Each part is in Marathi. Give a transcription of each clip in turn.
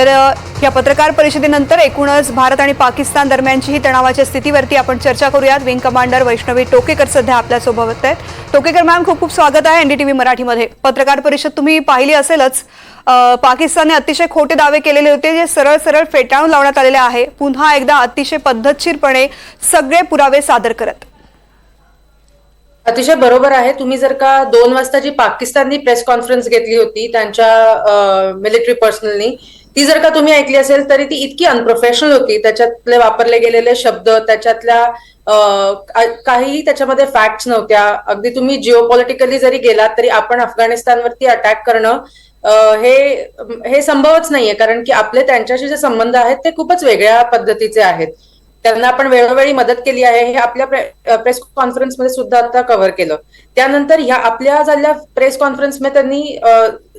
तर या पत्रकार परिषदेनंतर एकूणच भारत आणि पाकिस्तान दरम्यानची ही तणावाच्या स्थितीवरती आपण चर्चा करूयात. विंग कमांडर वैष्णवी टोकेकर सध्या आपल्यासोबत आहेत. टोकेकर मॅम खूप खूप स्वागत आहे एनडीटीव्ही मराठीमध्ये. पत्रकार परिषद तुम्ही पाहिली असेलच. पाकिस्तानने अतिशय खोटे दावे केलेले होते जे सरळ सरळ फेटाळून लावण्यात आलेले आहे. पुन्हा एकदा अतिशय पद्धतशीरपणे सगळे पुरावे सादर करत. अतिशय बरोबर आहे. तुम्ही जर का दोन वाजता जी पाकिस्ताननी प्रेस कॉन्फरन्स घेतली होती त्यांच्या मिलिटरी पर्सनलनी ती जर का तुम्ही ऐकली असेल तरी ती इतकी अनप्रोफेशनल होती. त्याच्यातले वापरले गेलेले शब्द त्याच्यातल्या काहीही त्याच्यामध्ये फॅक्ट्स नव्हत्या. अगदी तुम्ही जिओपॉलिटिकली जरी गेलात तरी आपण अफगाणिस्तानवरती अटॅक करणं हे हे संभवच नाहीये. कारण की आपले त्यांच्याशी जे संबंध आहेत ते खूपच वेगळ्या पद्धतीचे आहेत. त्यांना आपण वेळोवेळी मदत केली आहे हे आपल्या प्रेस कॉन्फरन्समध्ये सुद्धा आता कव्हर केलं. त्यानंतर ह्या आपल्या झालेल्या प्रेस कॉन्फरन्समध्ये त्यांनी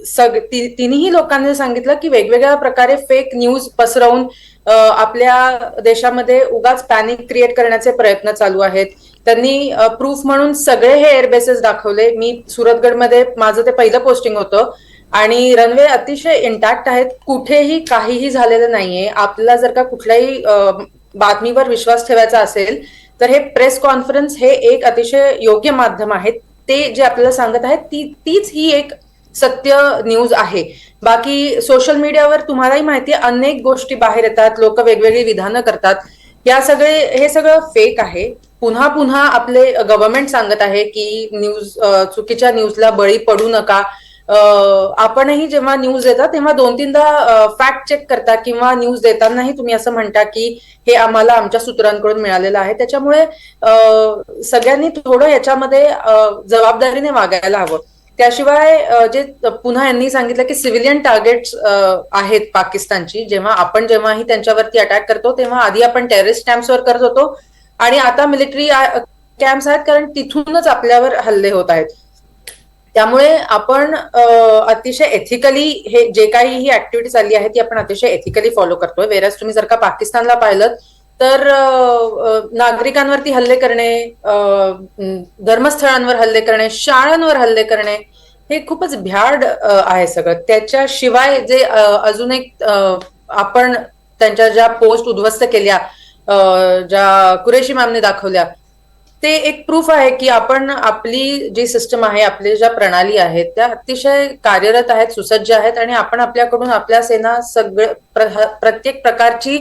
सग तिन्ही लोकांनी सांगितलं की वेगवेगळ्या प्रकारे फेक न्यूज पसरवून आपल्या देशामध्ये उगाच पॅनिक क्रिएट करण्याचे प्रयत्न चालू आहेत. त्यांनी प्रूफ म्हणून सगळे हे एअरबेसेस दाखवले. मी सुरतगडमध्ये माझं ते पहिलं पोस्टिंग होतं. आणि रनवे अतिशय इंटॅक्ट आहेत. कुठेही काहीही झालेलं नाहीये. आपल्याला जर का कुठल्याही बातमीवर विश्वास ठेवायचा असेल तर हे प्रेस कॉन्फरन्स हे एक अतिशय योग्य माध्यम आहे. ते जे आपल्याला सांगत आहेत ती तीच ही एक सत्य न्यूज आहे. बाकी सोशल मीडियावर तुम्हालाही माहिती अनेक गोष्टी बाहेर येतात लोक वेगवेगळी विधानं करतात. या सगळे हे सगळं फेक आहे. पुन्हा पुन्हा आपले गव्हर्नमेंट सांगत आहे की न्यूज चुकीच्या न्यूजला बळी पडू नका. आपणही जेव्हा न्यूज देता तेव्हा दोन तीनदा फॅक्ट चेक करता किंवा न्यूज देतानाही तुम्ही असं म्हणता की हे आम्हाला आमच्या सूत्रांकडून मिळालेलं आहे. त्याच्यामुळे सगळ्यांनी थोडं याच्यामध्ये जबाबदारीने वागायला हवं. त्याशिवाय जे पुन्हा यांनी सांगितलं की सिव्हिलियन टार्गेट्स आहेत पाकिस्तानची जेव्हा आपण जेव्हाही त्यांच्यावरती अटॅक करतो तेव्हा आधी आपण टेररिस्ट कॅम्प्सवर करत होतो. आणि आता मिलिटरी कॅम्प्स आहेत कारण तिथूनच आपल्यावर हल्ले होत आहेत. त्यामुळे आपण अतिशय एथिकली हे जे काही ही ऍक्टिव्हिटी चालली आहे ती आपण अतिशय एथिकली फॉलो करतोय. वेरस तुम्ही जर का पाकिस्तानला पाहिलं तर नागरिकांवरती हल्ले करणे धर्मस्थळांवर हल्ले करणे शाळांवर हल्ले करणे हे खूपच भ्याड आहे सगळं. त्याच्याशिवाय जे अजून एक आपण त्यांच्या ज्या पोस्ट उद्ध्वस्त केल्या ज्या कुरेशी मॅमने दाखवल्या ते एक प्रूफ आहे की आपण आपली जी सिस्टम आहे आपली ज्या प्रणाली आहेत त्या अतिशय कार्यरत आहेत सुसज्ज आहेत आणि आपण आपल्याकडून आपल्या सेना सगळ्या प्रत्येक प्रकारची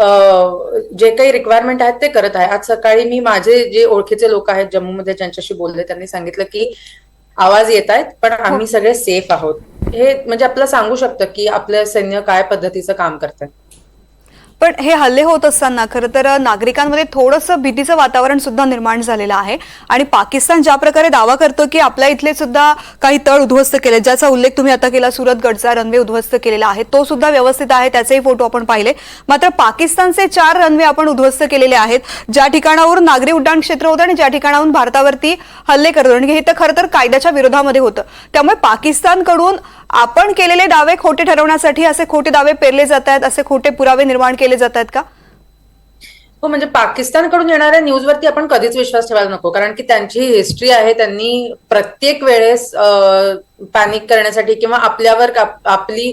जे काही रिक्वायरमेंट आहेत ते करत आहे. आज सकाळी मी माझे जे ओळखीचे लोक आहेत जम्मूमध्ये ज्यांच्याशी बोलले त्यांनी सांगितलं की आवाज येत आहेत पण आम्ही सगळे सेफ आहोत. हे म्हणजे आपल्याला सांगू शकतं की आपलं सैन्य काय पद्धतीचं काम करतंय. पण हे हल्ले होत असताना खरं तर नागरिकांमध्ये थोडंसं भीतीचं वातावरण सुद्धा निर्माण झालेलं आहे. आणि पाकिस्तान ज्या प्रकारे दावा करतो की आपल्या इथले सुद्धा काही तळ उद्ध्वस्त केले ज्याचा उल्लेख तुम्ही आता केला सुरतगडचा रनवे उद्ध्वस्त केलेला आहे तो सुद्धा व्यवस्थित आहे त्याचेही फोटो आपण पाहिले. मात्र पाकिस्तानचे चार रनवे आपण उद्ध्वस्त केलेले आहेत ज्या ठिकाणावरून नागरी उड्डाण क्षेत्र होतं आणि ज्या ठिकाणाहून भारतावरती हल्ले करत. आणि हे तर खरं तर कायद्याच्या विरोधामध्ये होतं. त्यामुळे पाकिस्तानकडून आपण केलेले दावे खोटे ठरवण्यासाठी असे खोटे दावे पेरले जात आहेत असे खोटे पुरावे निर्माण केले जात आहेत का? हो म्हणजे पाकिस्तानकडून येणाऱ्या न्यूजवरती आपण कधीच विश्वास ठेवायला नको. कारण की त्यांची हिस्ट्री आहे त्यांनी प्रत्येक वेळेस पॅनिक करण्यासाठी किंवा आपल्यावर आपली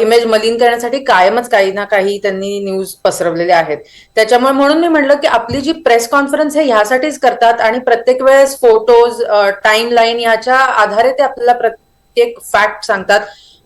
इमेज मलिन करण्यासाठी कायमच काही ना काही त्यांनी न्यूज पसरवलेले आहेत. त्याच्यामुळे म्हणून मी म्हणलं की आपली जी प्रेस कॉन्फरन्स हे ह्यासाठीच करतात आणि प्रत्येक वेळेस फोटोज टाइम लाईन ह्याच्या आधारे ते आपल्याला प्रत्येक फॅक्ट सांगतात.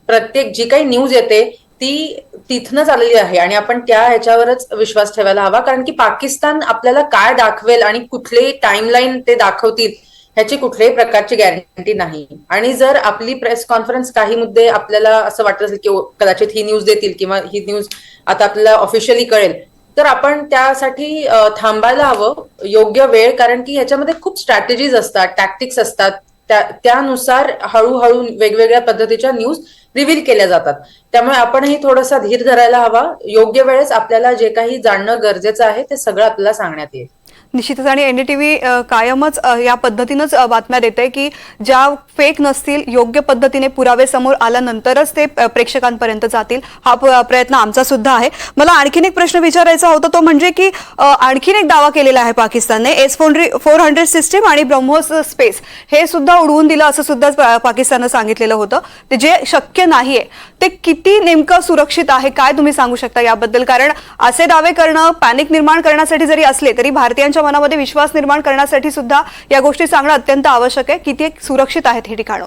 प्रत्येक जी काही न्यूज येते ती तिथनच आलेली आहे. आणि आपण त्या ह्याच्यावरच विश्वास ठेवायला हवा. कारण की पाकिस्तान आपल्याला काय दाखवेल आणि कुठलेही टाइमलाईन ते दाखवतील ह्याची कुठल्याही प्रकारची गॅरंटी नाही. आणि जर आपली प्रेस कॉन्फरन्स काही मुद्दे आपल्याला असं वाटत असेल की कदाचित ही न्यूज देतील किंवा ही न्यूज आता आपल्याला ऑफिशियली कळेल तर आपण त्यासाठी थांबायला हवं योग्य वेळ. कारण की ह्याच्यामध्ये खूप स्ट्रॅटेजीज असतात टॅक्टिक्स असतात. त्या त्यानुसार हळूहळू वेगवेगळ्या पद्धतीच्या न्यूज रिव्हील केल्या जातात. त्यामुळे आपणही थोडासा धीर धरायला हवा. योग्य वेळेस आपल्याला जे काही जाणणं गरजेचं आहे ते सगळं आपल्याला सांगण्यात येईल. निश्चितच. आणि एनडीटीव्ही कायमच या पद्धतीनंच बातम्या देते की ज्या फेक नसतील योग्य पद्धतीने पुरावे समोर आल्यानंतरच ते प्रेक्षकांपर्यंत जातील. हा प्रयत्न आमचा सुद्धा आहे. मला आणखीन एक प्रश्न विचारायचा होता तो म्हणजे की आणखीन एक दावा केलेला आहे पाकिस्तानने S four four hundred system आणि ब्रह्मोस स्पेस हे सुद्धा उडवून दिलं असं सुद्धा पाकिस्ताननं सांगितलेलं होतं. ते जे शक्य नाहीये ते किती नेमकं सुरक्षित आहे काय तुम्ही सांगू शकता याबद्दल? कारण असे दावे करणं पॅनिक निर्माण करण्यासाठी जरी असले तरी भारतीयांच्या मनामध्ये विश्वास निर्माण करण्यासाठी सुद्धा या गोष्टी सांगणं अत्यंत आवश्यक आहे. किती सुरक्षित आहेत हे ठिकाणं?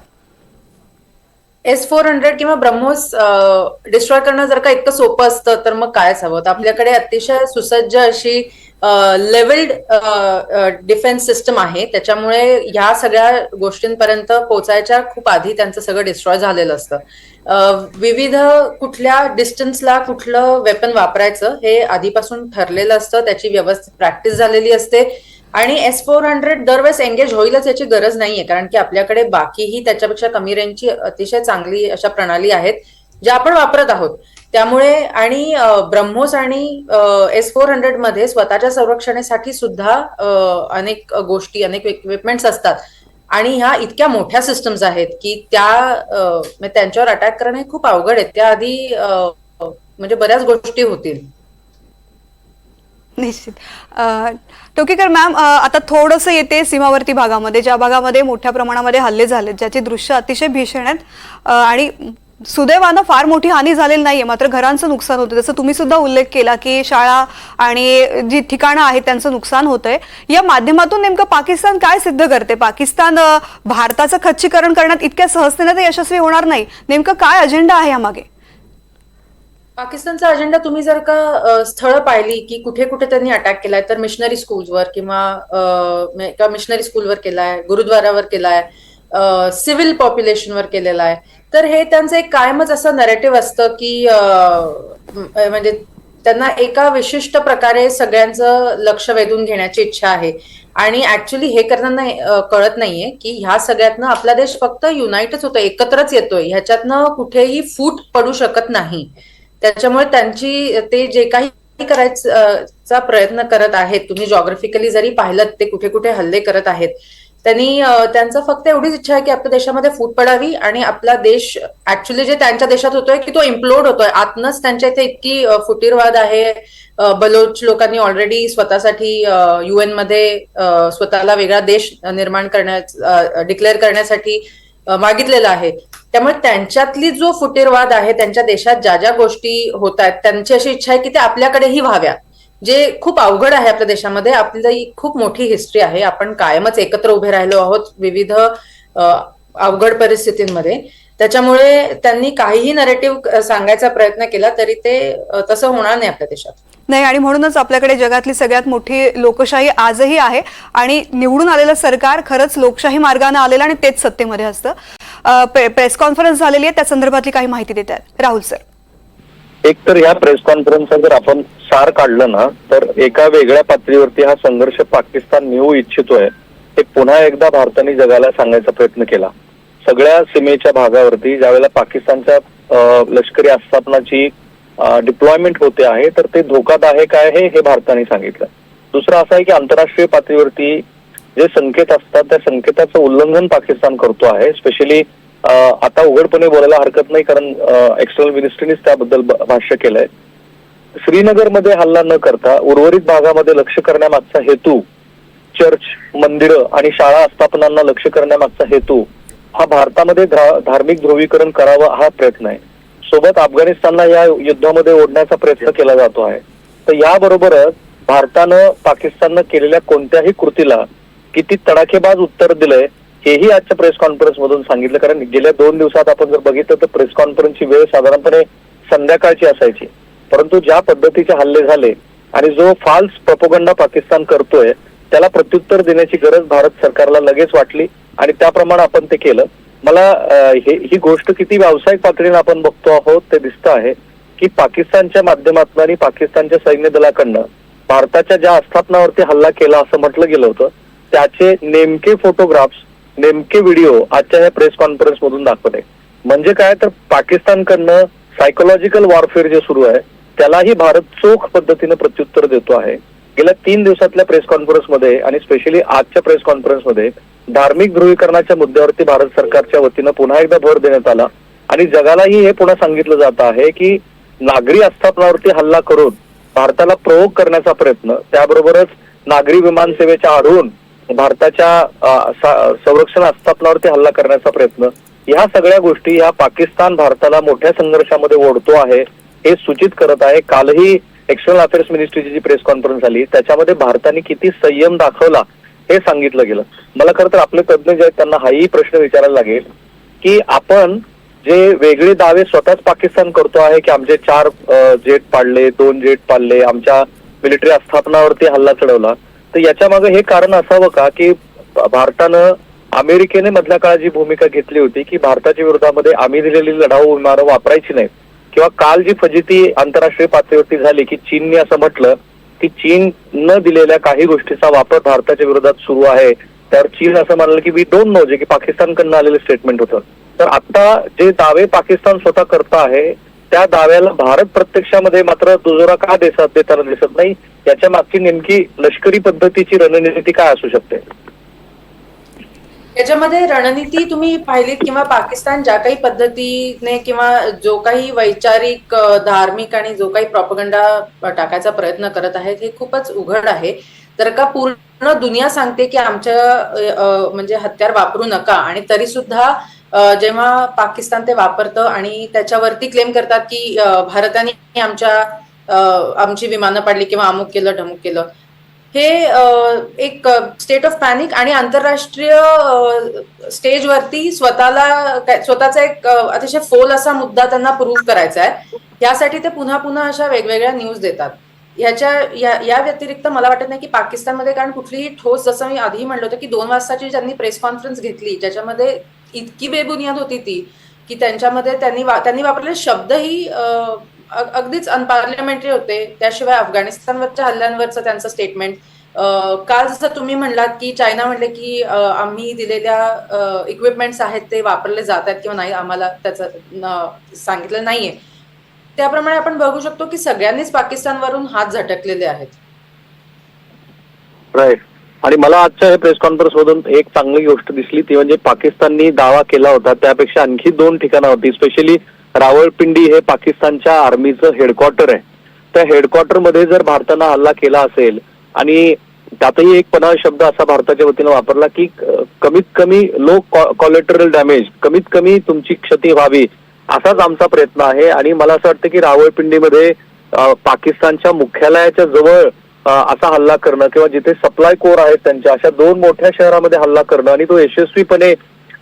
एस फोर हंड्रेड किंवा ब्रह्मोस डिस्ट्रॉय करणं जर का इतकं सोपं असतं तर मग कायच हवं? आपल्याकडे अतिशय सुसज्ज अशी लेवल्ड डिफेन्स सिस्टम आहे. त्याच्यामुळे ह्या सगळ्या गोष्टींपर्यंत पोहोचायच्या खूप आधी त्यांचं सगळं डिस्ट्रॉय झालेलं असतं. विविध कुठल्या डिस्टन्सला कुठलं वेपन वापरायचं हे आधीपासून ठरलेलं असतं. त्याची व्यवस्थित प्रॅक्टिस झालेली असते. आणि एस फोर हंड्रेड दरवेळेस एंगेज होईलच याची गरज नाहीये. कारण की आपल्याकडे बाकीही त्याच्यापेक्षा कमी रेंजची अतिशय चांगली अशा प्रणाली आहेत ज्या आपण वापरत आहोत. त्यामुळे आणि ब्रह्मोस आणि एस फोर हंड्रेडमध्ये स्वतःच्या संरक्षणासाठी सुद्धा अनेक गोष्टी अनेक इक्विपमेंट्स असतात. आणि ह्या इतक्या मोठ्या सिस्टम्स आहेत की त्या म्हणजे त्यांच्यावर अटॅक करणे खूप अवघड आहे त्याआधी आधी म्हणजे बऱ्याच गोष्टी होतील. निश्चित. टोकेकर मॅम आता थोडंसं येते सीमावर्ती भागामध्ये. ज्या भागामध्ये मोठ्या प्रमाणामध्ये हल्ले झालेत ज्याची दृश्य अतिशय भीषण आहेत आणि सुदैवानं फार मोठी हानी झालेली नाहीये मात्र घरांचं नुकसान होतं. जसं तुम्ही सुद्धा उल्लेख केला की शाळा आणि जी ठिकाणं आहेत त्यांचं नुकसान होतंय. या माध्यमातून नेमकं पाकिस्तान काय सिद्ध करते? पाकिस्तान भारताचं खच्चीकरण करण्यात इतक्या सहजतेने ते यशस्वी होणार नाही. नेमकं काय अजेंडा आहे यामागे? पाकिस्तानचा अजेंडा तुम्ही जर का स्थळ पाहिली की कुठे कुठे त्यांनी अटॅक केलाय तर मिशनरी स्कूल्सवर किंवा अ, किंवा मिशनरी स्कूलवर केलाय गुरुद्वारावर केलाय सिव्हिल पॉप्युलेशनवर केलेला आहे. तर हे त्यांचं एक कायमच असं नरेटिव्ह असतं की म्हणजे त्यांना एका विशिष्ट प्रकारे सगळ्यांचं लक्ष वेधून घेण्याची इच्छा आहे. आणि ऍक्च्युली हे करताना कळत नाहीये की ह्या सगळ्यातनं आपला देश फक्त युनाइटच होतो एकत्रच येतोय. ह्याच्यातनं कुठेही फूट पडू शकत नाही. त्याच्यामुळे त्यांची ते जे काही करायचा चा प्रयत्न करत आहेत तुम्ही जॉग्राफिकली जरी पाहिलं ते कुठे कुठे हल्ले करत आहेत त्यांनी त्यांचं फक्त एवढीच इच्छा आहे की आपल्या देशामध्ये फूट पडावी आणि आपला देश ऍक्च्युली जे त्यांच्या देशात होतोय की तो इम्प्लोड होतोय. आतनच त्यांच्या इथे इतकी फुटीरवाद आहे. बलोच लोकांनी ऑलरेडी स्वतःसाठी युएनमध्ये स्वतःला वेगळा देश निर्माण करण्या डिक्लेअर करण्यासाठी मागितलेला आहे. त्यामुळे त्यांच्यातली जो फुटीरवाद आहे त्यांच्या देशात ज्या ज्या गोष्टी होत आहेत त्यांची अशी इच्छा आहे की ते आपल्याकडेही व्हाव्या. जे खूप अवघड आहे आपल्या देशामध्ये आपली खूप मोठी हिस्ट्री आहे. आपण कायमच एकत्र उभे राहिलो आहोत विविध अवघड परिस्थितींमध्ये. त्याच्यामुळे त्यांनी काहीही नरेटिव्ह सांगायचा प्रयत्न केला तरी ते तसं होणार नाही आपल्या देशात. नाही आणि म्हणूनच आपल्याकडे जगातली सगळ्यात मोठी लोकशाही आजही आहे. आणि निवडून आलेलं सरकार खरंच लोकशाही मार्गाने आलेलं आणि तेच सत्तेमध्ये असतं. प्रेस कॉन्फरन्स झालेली आहे. त्या संदर्भातली काही माहिती देत आहेत राहुल सर एक तर ह्या प्रेस कॉन्फरन्सचा जर आपण सार काढलं ना तर एका वेगळ्या पातळीवरती हा संघर्ष पाकिस्तान नेऊ इच्छितोय हे पुन्हा एकदा भारताने जगाला सांगायचा प्रयत्न केला. सगळ्या सीमेच्या भागावरती ज्यावेळेला पाकिस्तानच्या लष्करी आस्थापनाची डिप्लॉयमेंट होते आहे तर ते धोकादायक आहे हे भारताने सांगितलं. दुसरं असं आहे की आंतरराष्ट्रीय पातळीवरती जे संकेत असतात त्या संकेताचं उल्लंघन पाकिस्तान करतो आहे. स्पेशली आता उघडपणे बोलायला हरकत नाही कारण एक्सटर्नल मिनिस्ट्रीनेच त्याबद्दल भाष्य केलंय. श्रीनगरमध्ये हल्ला न करता उर्वरित भागामध्ये लक्ष करण्यामागचा हेतू चर्च मंदिरं आणि शाळा आस्थापनांना लक्ष करण्यामागचा हेतू हा भारतामध्ये धार्मिक ध्रुवीकरण करावं हा प्रयत्न आहे. सोबत अफगाणिस्तानला या युद्धामध्ये ओढण्याचा प्रयत्न केला जातो आहे. तर याबरोबरच भारतानं पाकिस्ताननं केलेल्या कोणत्याही कृतीला किती तडाखेबाज उत्तर दिलंय हेही आजच्या प्रेस कॉन्फरन्स मधून सांगितलं. कारण गेल्या दोन दिवसात आपण जर बघितलं तर प्रेस कॉन्फरन्सची वेळ साधारणपणे संध्याकाळची असायची. परंतु ज्या पद्धतीचे हल्ले झाले आणि जो फाल्स प्रपोगंडा पाकिस्तान करतोय त्याला प्रत्युत्तर देण्याची गरज भारत सरकारला लगेच वाटली आणि त्याप्रमाणे आपण ते केलं. मला हे ही गोष्ट किती व्यावसायिक पातळीने आपण बघतो आहोत ते दिसतं आहे की पाकिस्तानच्या माध्यमातून आणि पाकिस्तानच्या सैन्य दलाकडनं भारताच्या ज्या आस्थापनावरती हल्ला केला असं म्हटलं गेलं होतं त्याचे नेमके फोटोग्राफ्स नेमके व्हिडिओ आजच्या या प्रेस कॉन्फरन्स मधून दाखवत आहे म्हणजे काय? तर पाकिस्तानकडनं सायकोलॉजिकल वॉरफेअर जे सुरू आहे त्यालाही भारत चोख पद्धतीनं प्रत्युत्तर देतो आहे. गेल्या तीन दिवसातल्या प्रेस कॉन्फरन्समध्ये आणि स्पेशली आजच्या प्रेस कॉन्फरन्समध्ये धार्मिक ध्रुवीकरणाच्या मुद्द्यावरती भारत सरकारच्या वतीनं पुन्हा एकदा भर देण्यात आला. आणि जगालाही हे पुन्हा सांगितलं जात आहे की नागरी आस्थापनावरती हल्ला करून भारताला प्रयोग करण्याचा प्रयत्न त्याबरोबरच नागरी विमान सेवेच्या आढळून भारताच्या संरक्षण आस्थापनावरती हल्ला करण्याचा प्रयत्न ह्या सगळ्या गोष्टी ह्या पाकिस्तान भारताला मोठ्या संघर्षामध्ये ओढतो आहे. हे सूचित करत आहे. कालही एक्सटर्नल अफेअर्स मिनिस्ट्रीची जी प्रेस कॉन्फरन्स झाली त्याच्यामध्ये भारताने किती संयम दाखवला हे सांगितलं गेलं. मला खरं तर आपले तज्ज्ञ जे आहेत त्यांना हाही प्रश्न विचारायला लागेल की आपण जे वेगळे दावे स्वतःच पाकिस्तान करतो आहे की आमचे चार जेट पाडले दोन जेट पाडले आमच्या मिलिटरी आस्थापनावरती हल्ला चढवला तर याच्या मागे हे कारण असावं का की भारतानं अमेरिकेने मधल्या काळात जी भूमिका घेतली होती की भारताच्या विरोधामध्ये आम्ही दिलेली लढाऊ विमानं वापरायची नाहीत. किंवा काल जी फजिती आंतरराष्ट्रीय पातळीवरती झाली की चीनने असं म्हटलं की चीन न दिलेल्या काही गोष्टीचा वापर भारताच्या विरोधात सुरू आहे तर चीन असं म्हणाल की वी डोंट नो जे की पाकिस्तानकडनं आलेलं स्टेटमेंट होतं. तर आता जे दावे पाकिस्तान स्वतः करत आहे त्या दाव्याला भारत प्रत्यक्षामध्ये मात्र दुजोरा का देसात देताना दिसत नाही? याच्या मागची नेमकी लष्करी पद्धतीची रणनीती काय असू शकते? याच्यामध्ये रणनीती तुम्ही पाहिलीत किंवा पाकिस्तान ज्या काही पद्धतीने किंवा जो काही वैचारिक धार्मिक आणि जो काही प्रॉपगंडा टाकायचा प्रयत्न करत आहेत हे खूपच उघड आहे. तर का पूर्ण दुनिया सांगते की आमच्या म्हणजे हत्यार वापरू नका आणि तरी सुद्धा जेव्हा पाकिस्तान ते वापरतं आणि त्याच्यावरती क्लेम करतात की भारताने आमच्या आमची विमानं पाडली किंवा अमुक केलं ढमुक केलं हे एक स्टेट ऑफ पॅनिक आणि आंतरराष्ट्रीय स्टेजवरती स्वतःला स्वतःचा एक अतिशय फोल असा मुद्दा त्यांना प्रूव्ह करायचा आहे. यासाठी ते पुन्हा पुन्हा अशा वेगवेगळ्या न्यूज देतात. ह्याच्या या या व्यतिरिक्त मला वाटत नाही की पाकिस्तानमध्ये कारण कुठलीही ठोस जसं मी आधी म्हणलं होतं की दोन वाजताची ज्यांनी प्रेस कॉन्फरन्स घेतली ज्याच्यामध्ये इतकी बेबुनियाद होती ती की त्यांच्यामध्ये त्यांनी वा- त्यांनी वापरलेले शब्दही अगदीच अनपार्लिमेंटरी होते. त्याशिवाय अफगाणिस्तानवरच्या हल्ल्यांवरचं त्यांचं स्टेटमेंट काल जसं तुम्ही म्हणलात की चायना म्हणले की आम्ही दिलेल्या इक्विपमेंट्स आहेत ते वापरले जात आहेत किंवा नाही आम्हाला त्याचं सांगितलं नाहीये. त्याप्रमाणे आपण बघू शकतो की सगळ्यांनीच पाकिस्तानवरून हात झटकलेले आहेत. राईट आणि मला आजच्या प्रेस कॉन्फरन्स मधून एक चांगली गोष्ट दिसली ती म्हणजे पाकिस्ताननी दावा केला होता त्यापेक्षा आणखी दोन ठिकाणं होती स्पेशली रावळपिंडी हे पाकिस्तानच्या आर्मीचं हेडक्वार्टर आहे. त्या हेडक्वार्टरमध्ये जर भारतानं हल्ला केला असेल आणि त्यातही एक पन्नास शब्द असा भारताच्या वतीनं वापरला की कमीत कमी लो कॉलेटरल डॅमेज कमीत कमी तुमची क्षती व्हावी असाच आमचा प्रयत्न आहे. आणि मला असं वाटतं की रावळपिंडीमध्ये पाकिस्तानच्या मुख्यालयाच्या जवळ असा हल्ला करणं किंवा जिथे सप्लाय कोर आहेत त्यांच्या अशा दोन मोठ्या शहरामध्ये हल्ला करणं आणि तो यशस्वीपणे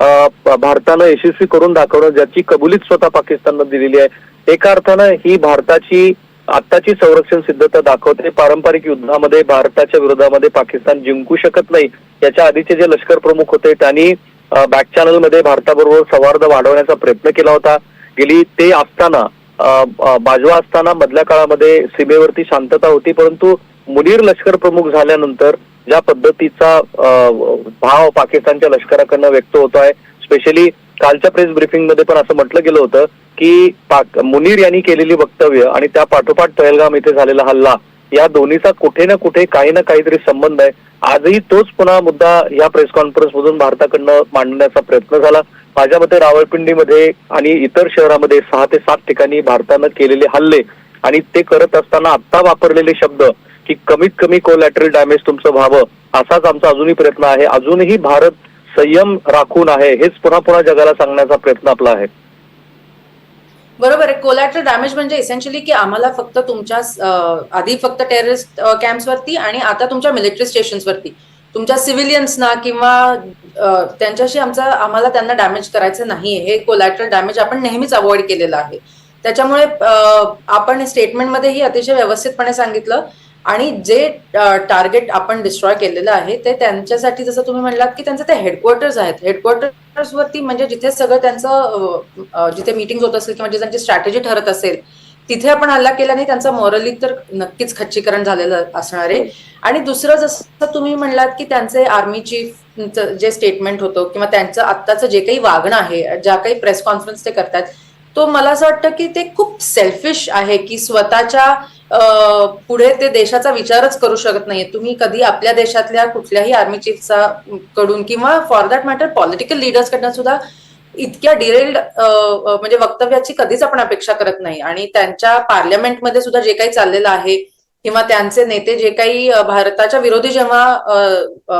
भारतानं यशस्वी करून दाखवणं ज्याची कबुलीत स्वतः पाकिस्ताननं दिलेली आहे. एका अर्थानं ही भारताची आत्ताची संरक्षण सिद्धता दाखवते. पारंपरिक युद्धामध्ये भारताच्या विरोधामध्ये पाकिस्तान जिंकू शकत नाही. याच्या आधीचे जे लष्कर प्रमुख होते त्यांनी बॅक चॅनलमध्ये भारताबरोबर संवाद वाढवण्याचा प्रयत्न केला होता. गेली ते असताना बाजवा असताना मधल्या काळामध्ये सीमेवरती शांतता होती परंतु मुनीर लष्कर प्रमुख झाल्यानंतर ज्या पद्धतीचा भाव पाकिस्तानच्या लष्कराकडनं व्यक्त होत आहे स्पेशली कालच्या प्रेस ब्रिफिंगमध्ये पण असं म्हटलं गेलं होतं की पाक मुनीर यांनी केलेली वक्तव्य आणि त्या पाठोपाठ पहलगाम इथे झालेला हल्ला या दोन्हीचा कुठे ना कुठे काही ना काहीतरी संबंध आहे. आजही तोच पुन्हा मुद्दा या प्रेस कॉन्फरन्स मधून भारताकडनं मांडण्याचा प्रयत्न झाला. माझ्या मते रावळपिंडीमध्ये आणि इतर शहरामध्ये सहा ते सात ठिकाणी भारतानं केलेले हल्ले आणि ते करत असताना आता वापरलेले शब्द की कमीत कमी कोलॅटरल डॅमेज तुमचं व्हावं असाच आमचा अजूनही प्रयत्न आहे. अजूनही भारत संयम राखून आहे हेच पुन्हा पुन्हा जगाला सांगण्याचा प्रयत्न आपला आहे. बरोबर आहे. कोलॅटरल डॅमेज म्हणजे इसेन्शियली की आम्हाला फक्त तुमच्या आधी फक्त टेररिस्ट कॅम्प्सवरती आणि आता तुमच्या मिलिटरी स्टेशन्सवरती तुमच्या सिव्हिलियन्सना किंवा त्यांच्याशी आमचा आम्हाला त्यांना डॅमेज करायचं नाही हे कोलॅटरल डॅमेज आपण नेहमीच अवॉइड केलेलं आहे. त्याच्यामुळे आपण स्टेटमेंटमध्येही अतिशय व्यवस्थितपणे सांगितलं. आणि जे टार्गेट आपण डिस्ट्रॉय केलेलं आहे ते त्यांच्यासाठी जसं तुम्ही म्हणलात की त्यांचे ते हेडक्वार्टर्स आहेत. हेडक्वार्टर्स वरती म्हणजे जिथे सगळं त्यांचं जिथे मीटिंग होत असेल किंवा जिथे त्यांची स्ट्रॅटेजी ठरत असेल तिथे आपण हल्ला केल्याने त्यांचं मॉरली तर नक्कीच खच्चीकरण झालेलं असणार आहे. आणि दुसरं जसं तुम्ही म्हणलात की त्यांचे आर्मी चीफ जे स्टेटमेंट होतं किंवा त्यांचं आत्ताचं जे काही वागणं आहे ज्या काही प्रेस कॉन्फरन्स ते करतात तो मला असं वाटतं की ते खूप सेल्फिश आहे की स्वतःच्या पुढे ते देशाचा विचारच करू शकत नाहीये. तुम्ही कधी आपल्या देशातल्या कुठल्याही आर्मी चीफचा कडून किंवा for that matter political leaders कडनं सुद्धा इतक्या डिरेल्ड म्हणजे वक्तव्याची कधीच आपण अपेक्षा करत नाही. आणि त्यांच्या पार्लमेंटमध्ये सुद्धा जे काही चाललेलं आहे किंवा त्यांचे नेते जे काही भारताच्या विरोधी जेव्हा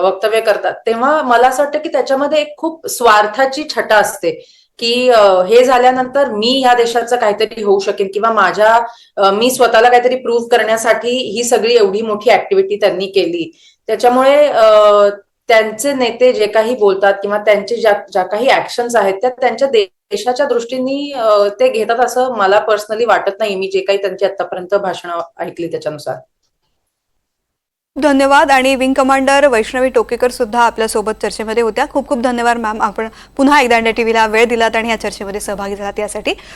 वक्तव्य करतात तेव्हा मला असं वाटतं की त्याच्यामध्ये एक खूप स्वार्थाची छटा असते. की हे झाल्यानंतर मी या देशाचं काहीतरी होऊ शकेन किंवा माझ्या मी स्वतःला काहीतरी प्रूव्ह करण्यासाठी ही सगळी एवढी मोठी ऍक्टिव्हिटी त्यांनी केली. त्याच्यामुळे त्यांचे नेते जे काही बोलतात किंवा त्यांचे ज्या ज्या काही ऍक्शन्स आहेत त्या त्यांच्या देशाच्या दृष्टीने ते घेतात असं मला पर्सनली वाटत नाही. मी जे काही त्यांची आतापर्यंत भाषणं ऐकली त्याच्यानुसार. धन्यवाद. आणि विंग कमांडर वैष्णवी टोकेकर सुद्धा आपल्यासोबत चर्चेमध्ये होत्या. खूप खूप धन्यवाद मॅम. आपण पुन्हा एकदा इंडिया टीव्हीला वेळ दिलात आणि या चर्चेमध्ये सहभागी झालात यासाठी.